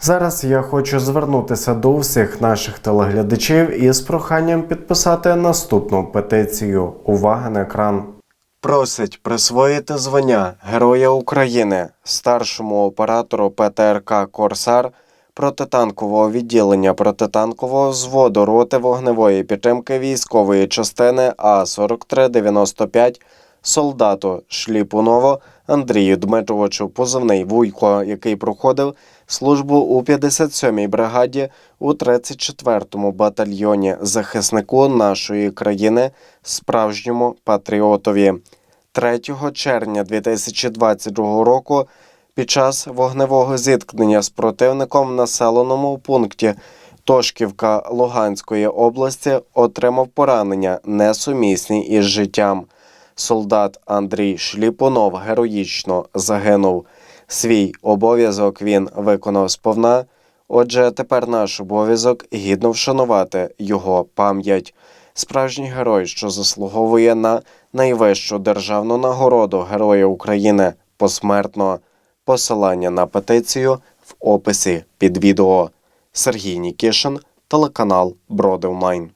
Зараз я хочу звернутися до всіх наших телеглядачів із проханням підписати наступну петицію. Увага на екран. Просить присвоїти звання Героя України старшому оператору ПТРК Корсар протитанкового відділення протитанкового взводу роти вогневої підтримки військової частини А 4395 солдату Шліпуново Андрію Дмитровичу позивний Вуйко, який проходив службу у 57-й бригаді у 34-му батальйоні захиснику нашої країни справжньому патріотові. 3 червня 2022 року під час вогневого зіткнення з противником в населеному пункті Тошківка Луганської області отримав поранення несумісні із життям. Солдат Андрій Шліпунов героїчно загинув. Свій обов'язок він виконав сповна. Отже, тепер наш обов'язок гідно вшанувати його пам'ять. Справжній герой, що заслуговує на найвищу державну нагороду Героя України посмертно. Посилання на петицію в описі під відео. Сергій Нікішин, телеканал Броди Онлайн.